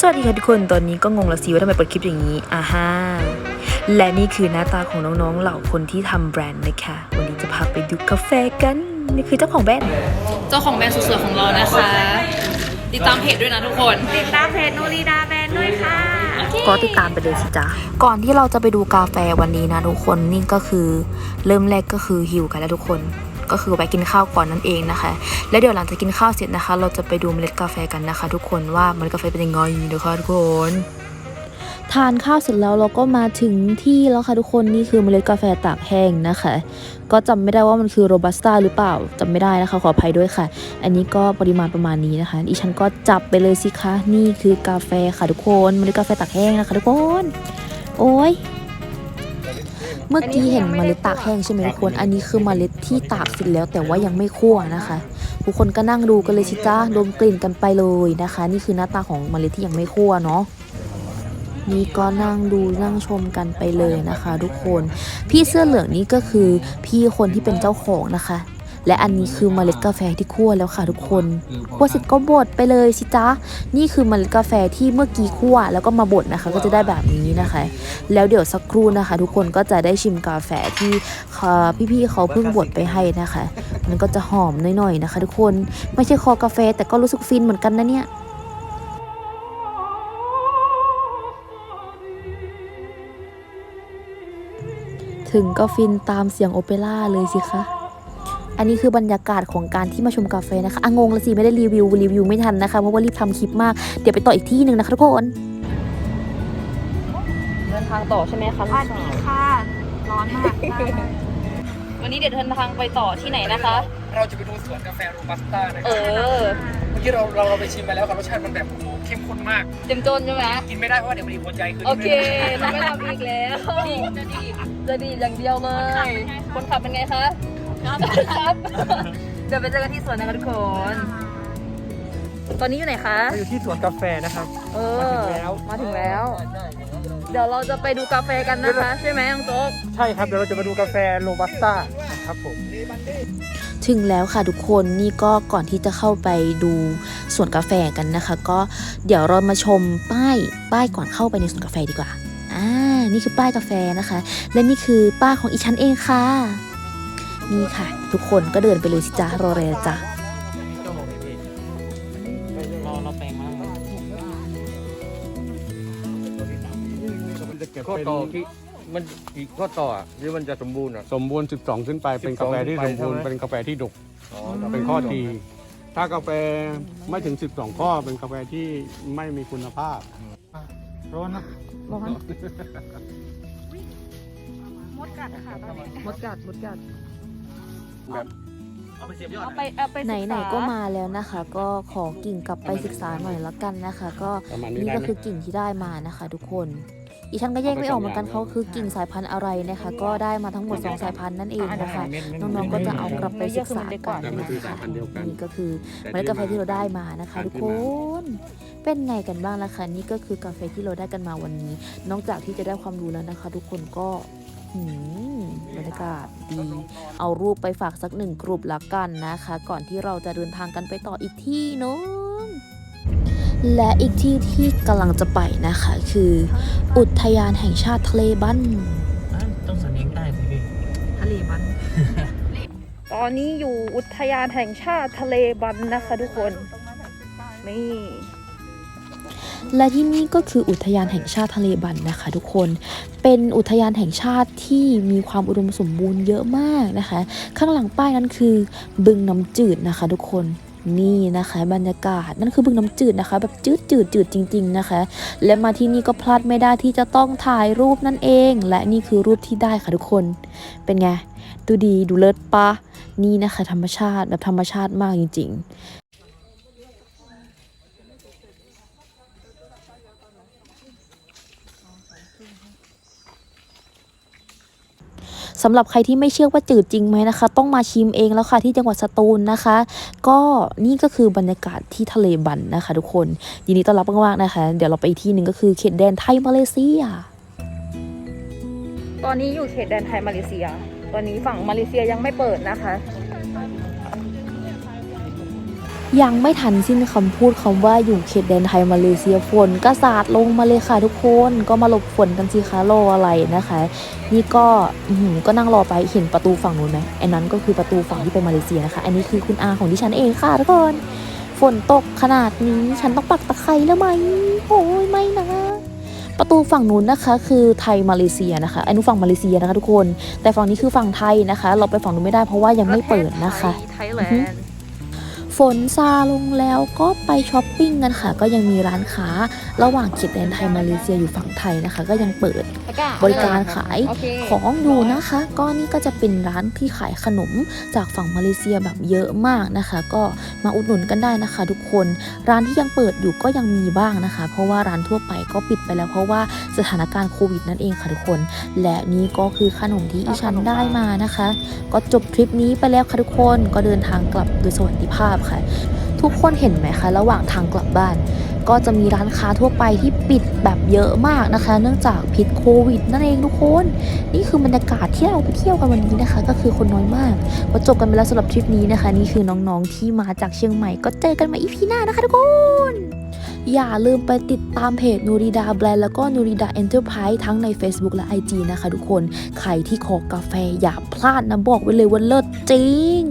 สวัสดีค่ะทุกคน ตอนนี้ก็งงและสิว่าทำไมเปิดคลิปอย่างนี้อ่าฮะและนี่คือหน้าตาของน้องๆเหล่าคนที่ทำแบรนด์นะคะ วันนี้จะพาไปดูกาแฟกัน นี่คือเจ้าของแบรนด์ เจ้าของแบรนด์สุดสวยของเรานะคะ ติดตามเพจด้วยนะทุกคน ติดตามเพจนูรีดาแบรนด์ด้วยค่ะ ก็ติดตามไปเลยสิจ๊ะ ก่อนที่เราจะไปดูกาแฟวันนี้นะทุกคน นี่ก็คือเริ่มแรกก็คือหิวกันแล้วทุกคน ก็คือไปกินข้าวก่อนนั่นเองนะคะ แล้วเดี๋ยวหลังจากกินข้าวเสร็จนะคะ เราจะไปดูเมล็ดกาแฟกันนะคะ ทุกคนว่าเมล็ดกาแฟเป็นยังไงนะคะทุกคนทานข้าวเสร็จแล้วเราก็มาถึงที่แล้วค่ะทุกคนนี่คือเมล็ดกาแฟตากแห้งนะคะ ก็จำไม่ได้ว่ามันคือโรบัสต้าหรือเปล่าจำไม่ได้นะคะขออภัยด้วยค่ะ อันนี้ก็ปริมาณประมาณนี้นะคะดิฉันก็จับไปเลยสิคะนี่คือกาแฟค่ะทุกคนเมล็ดกาแฟตากแห้งนะคะทุกคน โอ้ย เมื่อกี้เห็นเมล็ดตากแห้งใช่ไหมทุกคน อันนี้คือเมล็ดที่ตากเสร็จแล้วแต่ว่ายังไม่คั่วนะคะ ทุกคนก็นั่งดูกันเลยชิจ้าดมกลิ่นกันไปเลยนะคะ นี่คือหน้าตาของเมล็ดที่ยังไม่คั่วเนาะนี่ก็นั่งดูนั่งชมกันไปเลยนะคะ ทุกคน พี่เสื้อเหลืองนี่ก็คือพี่คนที่เป็นเจ้าของนะคะ และอันนี้คือเมล็ดกาแฟที่คั่วแล้วค่ะทุกคนคั่วเสร็จก็บดไปเลยสิจ๊ะนี่คือเมล็ดกาแฟที่เมื่อกี้คั่วแล้วก็มาบดนะคะ ก็จะได้แบบนี้นะคะ แล้วเดี๋ยวสักครู่นะคะ ทุกคนก็จะได้ชิมกาแฟที่พี่ๆเขาเพิ่งบดไปให้นะคะ มันก็จะหอมหน่อยๆนะคะ ทุกคนไม่ใช่คอกาแฟแต่ก็รู้สึกฟินเหมือนกันนะเนี่ยถึงก็ฟินตามเสียงโอเปร่าเลยสิคะ อันนี้คือบรรยากาศของการที่มาชมกาแฟนะคะอะงงละสิไม่ได้รีวิวรีวิวไม่ทันนะคะเพราะว่ารีบทำคลิปมากเดี๋ยวไปต่ออีกที่หนึ่งนะคะทุกคนเดินทางต่อใช่ไหมคะสวัสดีค่ะ ร้อนมากวันนี้เดี๋ยวเดินทางไปต่อที่ไหนนะคะ เราจะไปดูสวนกาแฟโรบัสต้านะคเอรับอเมื่อกี้เราเราเราไปชิมมาแล้วครับรสชาติมันแบบโอ้โหเข้มข้นมาก เต็มจนใช่ไหมกินไม่ได้เพราะว่าเดี๋ยวมันดีหัวใจคืนโอนี้เคจะไม่ทำอีกแล้วจะดีจะดีอย่างเดียวเลยคนขับเป็นไงคะ ครับ เดี๋ยวไปเจอกันที่สวนนะคะทุกคน ตอนนี้อยู่ไหนคะ เราอยู่ที่สวนกาแฟนะครับ เอมาอถึงแล้วมาถึงแล้ว เดี๋ยวเราจะไปดูกาแฟกันนะคะ ใช่ไหมน้องโจ๊ก ใช่ครับ เดี๋ยวเราจะมาดูกาแฟโรบัสต้าครับผม ถึงแล้วค่ะทุกคนนี่ก็ก่อนที่จะเข้าไปดูสวนกาแฟกันนะคะ ก็เดี๋ยวเรามาชมป้ายป้ายก่อนเข้าไปในสวนกาแฟดีกว่า อ่า นี่คือป้ายกาแฟนะคะ และนี่คือป้ายของอีชั้นเองค่ะ นี่ค่ะ ทุกคนก็เดินไปเลยสิจ้ารอเลยจ้ะเราเราแปลงมามันจะเก็บข้อเป็นต่อที่มันอีกข้อต่ออะที่มันจะสมบูรณ์อะ สมบูรณ์ 12 ขึ้นไปเป็นกาแฟที่สมบูรณ์เป็นกาแฟที่ดกเป็นข้อทีถ้ากาแฟไม่ถึง 12 ข้อเป็นกาแฟที่ไม่มีคุณภาพร้อนนะร้อนมดกัดค่ะตอนนี้มดกัดมดกัด เอาไปเสียบยอดเอาไปเอาไปศึกษา ไหนๆก็มาแล้วนะคะ ก็ขอกิ่งกลับไปศึกษาหน่อยละกันนะคะ ก็ประมาณนี้นี่ได้ก็ไหม คือกิ่งที่ได้มานะคะ ทุกคนอีฉันก็แยกไม่ออกเหมือนกันเขาคือกิ่งสายพันธุ์อะไรนะคะ ก็ได้มาทั้งหมดสองสายพันธุ์นั่นเองนะคะ น้องๆก็จะเอากลับไปศึกษากันแต่มันนะคือสาคะยพันธุ์เดียวกัน นี่ก็คือ เมล็ดกาแฟที่เราได้มานะคะ ทุกคน เป็นไงกันบ้างล่ะคะนี่ก็คือกาแฟที่เราได้กันมาวันนี้ นอกจากที่จะได้ความรู้แล้วนะคะ ทุกคนก็หืม บรรยากาศดี เอารูปไปฝากสักหนึ่งกลุ่มละกันนะคะ ก่อนที่เราจะเดินทางกันไปต่ออีกที่หนึงและอีกที่ที่กำลังจะไปนะคะ คือ อุทยานแห่งชาติทะเลบันต้องสำเนียงใต้สิพี่ทะเลบันตอนนี้อยู่อุทยานแห่งชาติทะเลบันนะคะทุกคน นี่ และที่นี่ก็คืออุทยานแห่งชาติทะเลบันนะคะ ทุกคน เป็นอุทยานแห่งชาติที่มีความอุดมสมบูรณ์เยอะมากนะคะ ข้างหลังป้ายนั้นคือบึงน้ำจืดนะคะ ทุกคนนี่นะคะบรรยากาศนั่นคือบึงน้ำจืดนะคะ แบบจืดจืดจืดจริง ๆนะคะ และมาที่นี่ก็พลาดไม่ได้ที่จะต้องถ่ายรูปนั่นเอง และนี่คือรูปที่ได้ค่ะทุกคน เป็นไง ดูดีดูเลิศปะนี่นะคะ ธรรมชาติแบบธรรมชาติมากจริง ๆ สำหรับใครที่ไม่เชื่อว่าจืดจริงไหมนะคะ ต้องมาชิมเองแล้วค่ะที่จังหวัดสตูลนะคะ ก็นี่ก็คือบรรยากาศที่ทะเลบันนะคะ ทุกคนยินดีต้อนรับมากๆนะคะ เดี๋ยวเราไปอีกที่หนึ่งก็คือเขตแดนไทยมาเลเซีย ตอนนี้อยู่เขตแดนไทยมาเลเซีย ตอนนี้ฝั่งมาเลเซียยังไม่เปิดนะคะ ยังไม่ทันสิ้นคำพูดคำว่าอยู่เขตแดนไทยมาเลเซียฝนก็สาดลงมาเลยค่ะทุกคนก็มาหลบฝนกันสิคะรออะไรนะคะ นี่ก็อือก็นั่งรอไปเห็นประตูฝั่งนู้นไหมอันนั้นก็คือประตูฝั่งที่ไปมาเลเซียนะคะ อันนี้คือคุณอาของดิฉันเองค่ะทุกคนฝนตกขนาดนี้ฉันต้องปักตะไคร้แล้วไหมโอ้ยไม่นะประตูฝั่งนู้นนะคะ คือไทยมาเลเซียนะคะไอันนู้นฝั่งมาเลเซียนะคะทุกคน แต่ฝั่งนี้คือฝั่งไทยนะคะ เราไปฝั่งนู้นไม่ได้เพราะว่ายังไม่เปิดนะคะไทยแลนด์ ฝนซาลงแล้วก็ไปช้อปปิ้งกันค่ะ ก็ยังมีร้านค้าระหว่างเขตแดนไทยมาเลเซียอยู่ฝั่งไทยนะคะ ก็ยังเปิดบริการขายโอเคของอยู่นะคะ ก็นี่ก็จะเป็นร้านที่ขายขนมจากฝั่งมาเลเซียแบบเยอะมากนะคะ ก็มาอุดหนุนกันได้นะคะ ทุกคนร้านที่ยังเปิดอยู่ก็ยังมีบ้างนะคะ เพราะว่าร้านทั่วไปก็ปิดไปแล้วเพราะว่าสถานการณ์โควิดนั่นเองค่ะทุกคน และนี่ก็คือขนมที่อีฉันได้มานะคะ ก็จบทริปนี้ไปแล้วค่ะทุกคนก็เดินทางกลับโดยสวัสดิภาพค่ะ ทุกคนเห็นไหมคะ ระหว่างทางกลับบ้าน ก็จะมีร้านค้าทั่วไปที่ปิดแบบเยอะมากนะคะ เนื่องจากพิษโควิดนั่นเองทุกคน นี่คือบรรยากาศที่เราไปเที่ยวกันวันนี้นะคะ ก็คือคนน้อยมากก็จบกันไปแล้วสำหรับทริปนี้นะคะ นี่คือน้องๆที่มาจากเชียงใหม่ ก็เจอกันใหมาอีพีหน้านะคะทุกคนอย่าลืมไปติดตามเพจนูริดาแบรนด์แล้วก็นูริดาเอ็นเตอร์ไพรส์ทั้งใน Facebook และ IG นะคะทุกคน ใครที่ขอกาแฟอย่าพลาดนะบอกไว้เลยว่าเลิศจริง